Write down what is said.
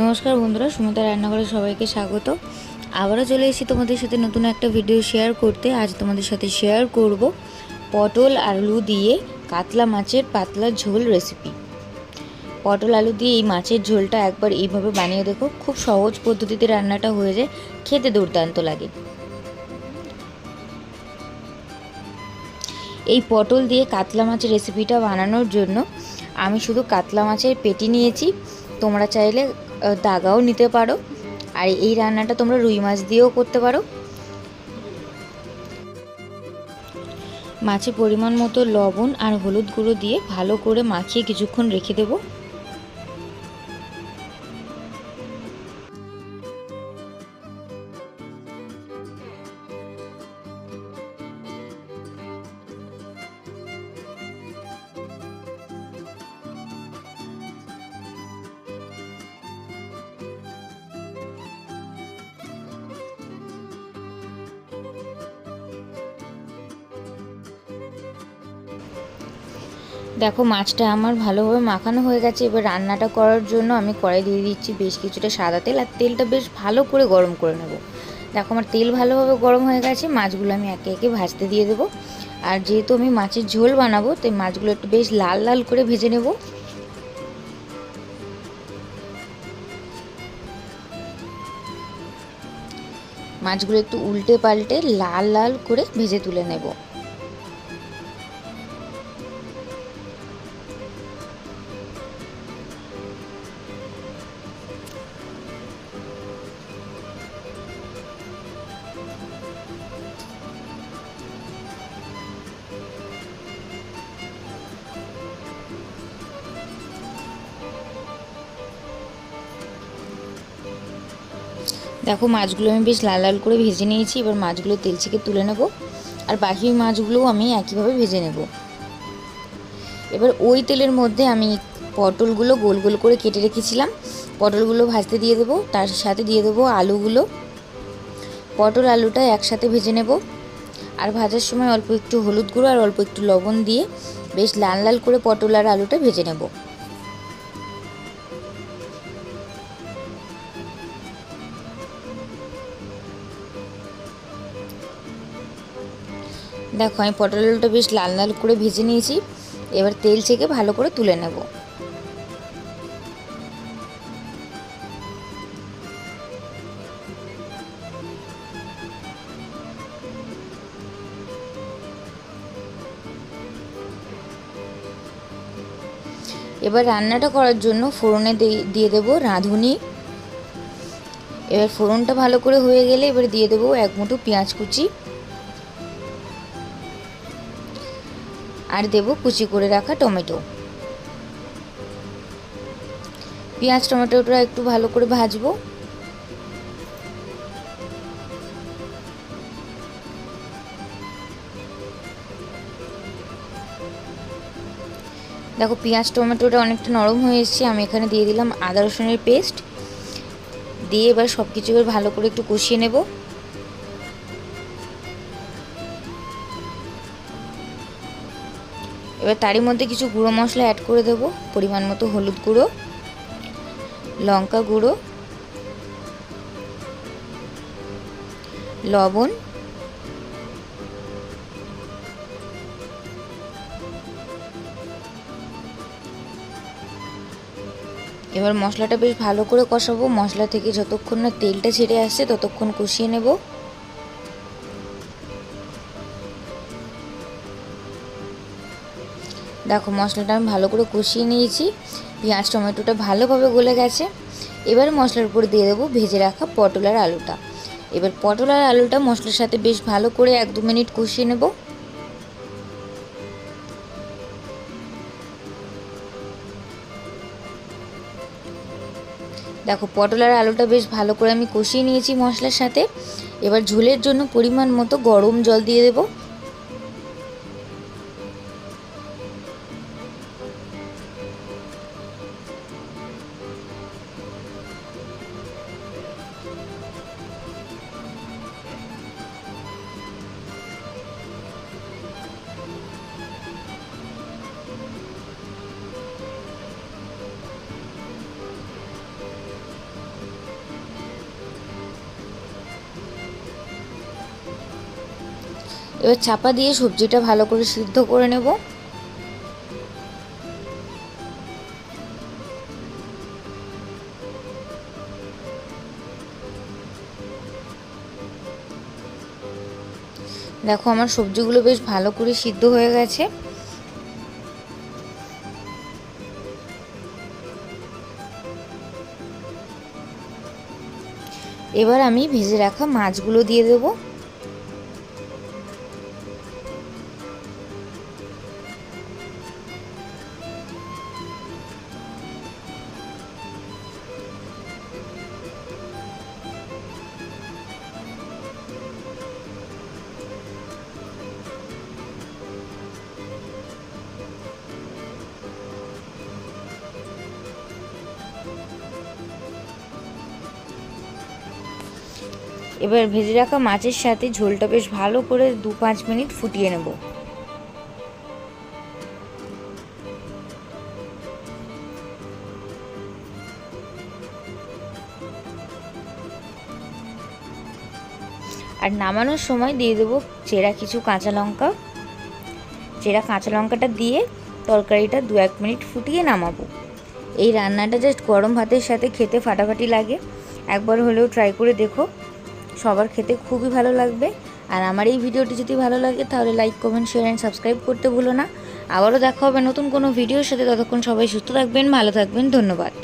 নমস্কার বন্ধুরা, সুমিতা রান্নাঘরে সবাইকে স্বাগত। আবারও চলে এসেছি তোমাদের সাথে নতুন একটা ভিডিও শেয়ার করতে। আজ তোমাদের সাথে শেয়ার করব পটল আলু দিয়ে কাতলা মাছের পাতলা ঝোল রেসিপি পটল আলু দিয়ে এই মাছের ঝোলটা একবার এইভাবে বানিয়ে দেখো, খুব সহজ পদ্ধতিতে রান্নাটা হয়ে যায়, খেতে দুর্দান্ত লাগে। এই পটল দিয়ে কাতলা মাছের রেসিপিটা বানানোর জন্য আমি শুধু কাতলা মাছের পেটি নিয়েছি। তোমরা চাইলে দাগাও নিতে পারো। আর এই রান্নাটা তোমরা রুই মাছ দিয়েও করতে পারো। মাছে পরিমাণ মতো লবণ আর হলুদ গুঁড়ো দিয়ে ভালো করে মাখিয়ে কিছুক্ষণ রেখে দেবো। দেখো, মাছটা আমার ভালোভাবে মাখানো হয়ে গেছে। এবার রান্নাটা করার জন্য আমি কড়াই দিয়ে দিচ্ছি বেশ কিছুটা সাদা তেল। আর তেলটা বেশ ভালো করে গরম করে নেব। দেখো, আমার তেল ভালোভাবে গরম হয়ে গেছে। মাছগুলো আমি একে একে ভাজতে দিয়ে দেবো। আর যেহেতু আমি মাছের ঝোল বানাবো, তাই মাছগুলো একটু বেশ লাল লাল করে ভেজে নেব। মাছগুলো একটু উল্টে পাল্টে লাল লাল করে ভেজে তুলে নেব। দেখো, মাছগুলো আমি বেশ লাল লাল করে ভেজে নিয়েছি। এবার মাছগুলো তেল থেকে তুলে নেব। আর বাকি মাছগুলোও আমি একইভাবে ভেজে নেব। এবার ওই তেলের মধ্যে আমি পটলগুলো গোল গোল করে কেটে রেখেছিলাম। পটলগুলো ভাজতে দিয়ে দেবো, তার সাথে দিয়ে দেবো আলুগুলো। পটল, আলুটা একসাথে ভেজে নেব। আর ভাজার সময় অল্প একটু হলুদ গুঁড়ো আর অল্প একটু লবণ দিয়ে বেশ লাল লাল করে পটল আর আলুটা ভেজে নেব। দেখো, আমি পটল বেশ লাল লাল করে ভেজে নিয়েছি। এবার তেল থেকে ভালো করে তুলে নেব। এবার রান্নাটা করার জন্য ফোড়নে দিয়ে দেবো রাঁধুনি। এবার ফোড়নটা ভালো করে হয়ে গেলে এবার দিয়ে দেবো এক মুঠো পেঁয়াজ কুচি। আর দেব কুচি করে রাখা টমেটো। পেঁয়াজ টমেটোটা একটু ভালো করে ভাজবো। দেখো, পেঁয়াজ টমেটোটা অনেকটা নরম হয়ে এসেছে, আমি এখানে দিয়ে দিলাম আদা রসুনের পেস্ট। দিয়ে এবার সব কিছু ভালো করে একটু কষিয়ে নেব। এবার তারই মধ্যে কিছু গুঁড়ো মশলা অ্যাড করে দেব। পরিমাণ মতো হলুদ গুঁড়ো, লঙ্কা গুঁড়ো, লবণ, এবার মশলাটা বেশ ভালো করে কষাবো। মশলা থেকে যতক্ষণ না তেলটা ছেড়ে আসছে, ততক্ষণ কষিয়ে নেব। দেখো মশলাটা আমি ভালো করে কষিয়ে নিয়েছি। পেঁয়াজ, টমেটোটা ভালোভাবে গলে গেছে। এবার মশলার উপর দিয়ে দেবো ভেজে রাখা পটল আর আলুটা। এবার পটল আর আলুটা মশলার সাথে বেশ ভালো করে এক দু মিনিট কষিয়ে নেব। দেখো পটল আর আলুটা বেশ ভালো করে আমি কষিয়ে নিয়েছি মশলার সাথে। এবার ঝোলের জন্য পরিমাণ মতো গরম জল দিয়ে দেবো। এবার চাপা দিয়ে সবজিটা ভালো করে সিদ্ধ করে নেব। দেখো আমার সবজিগুলো বেশ ভালো করে সিদ্ধ হয়ে গেছে। এবার আমি ভেজে রাখা মাছগুলো দিয়ে দেবো। এবার ভেজে রাখা মাছের সাথে ঝোলটা বেশ ভালো করে দু পাঁচ মিনিট ফুটিয়ে নেব। আর নামানোর সময় দিয়ে দেবো চেরা কিছু কাঁচা লঙ্কা। চেরা কাঁচা লঙ্কাটা দিয়ে তরকারিটা দু এক মিনিট ফুটিয়ে নামাবো। এই রান্নাটা জাস্ট গরম ভাতের সাথে খেতে ফাটাফাটি লাগে। একবার হলেও ট্রাই করে দেখো। সবার খেতে খুবই ভালো লাগবে। আর আমার এই ভিডিওটি যদি ভালো লাগে, তাহলে like comment share and subscribe করতে ভুলো না। আবারও দেখা হবে নতুন কোনো ভিডিওর সাথে। ততক্ষণ সবাই সুস্থ থাকবেন, ভালো থাকবেন। ধন্যবাদ।